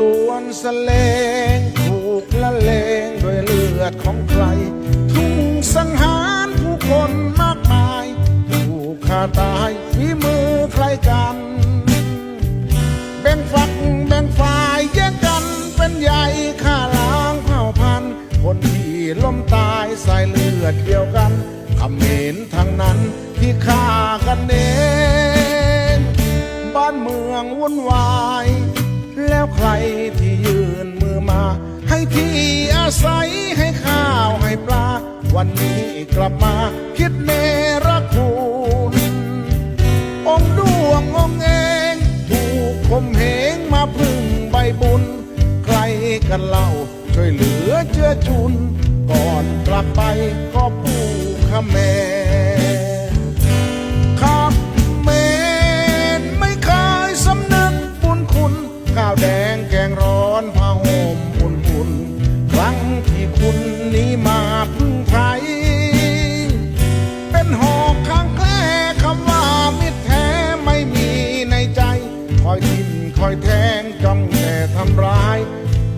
ตวนสเลงถูกละเลงด้วยเลือดของใคร ทุ่งสังหารผู้คนมากมายถูกฆ่าตายฝีมือใครกัน แบ่งฝักแบ่งฝ่ายแยกกันเป็นใหญ่ฆ่าล้างเผ่าพันธุ์คนที่ล้มตายสายเลือดเดียวกันคำเขมนทางนั้นที่ฆ่ากันเองบ้านเมืองวุ่นวาย นี้กลับมาคิดเนรคุณองดวงองเองถูกคมเหงมาพึ่งใบบุญ ใครกันเล่าช่วยเหลือเจือจุน ก่อนกลับไปก็ผู้ขแม่ คอยทิ่มคอยแทงจ้องแต่ทำร้าย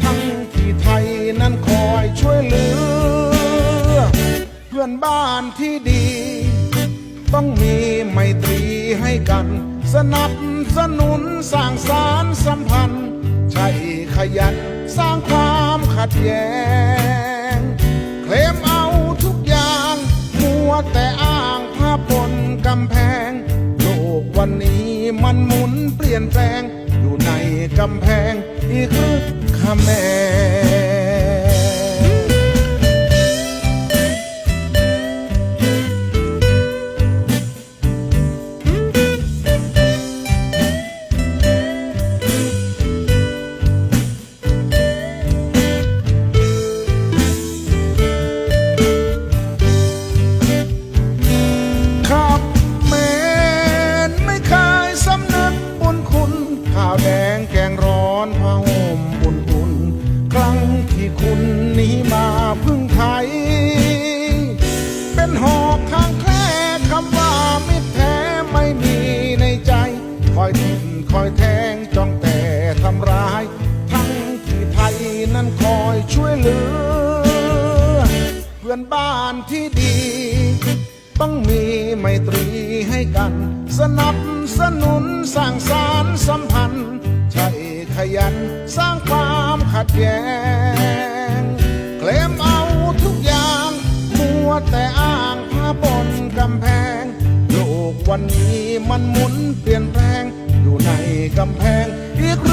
ทั้งที่ไทยนั้นคอยช่วยเหลือ เพื่อนบ้านที่ดี ต้องมีไมตรีให้กัน สนับสนุนสร้างสารสัมพันธ์ใช่ขยันสร้างความขัดแย้ง เคลมเอาทุกอย่าง มัวแต่อ้างภาพบนกำแพง โลกวันนี้มันหมุนเปลี่ยนแปลง กำแพงอีกครึกขแมง คอยแทงจ้องแต่ทำร้าย ทั้งที่ไทยนั้นคอยช่วยเหลือ เพื่อนบ้านที่ดี ต้องมีไมตรีให้กัน สนับสนุนสร้างสารสัมพันธ์ใช่ขยันสร้างความขัดแย้งเคลมเอาทุกอย่างมัวแต่อ้างภาบนกำแพง โลกวันนี้มันหมุนเปลี่ยนแปลง อยู่ในกำแพงอีก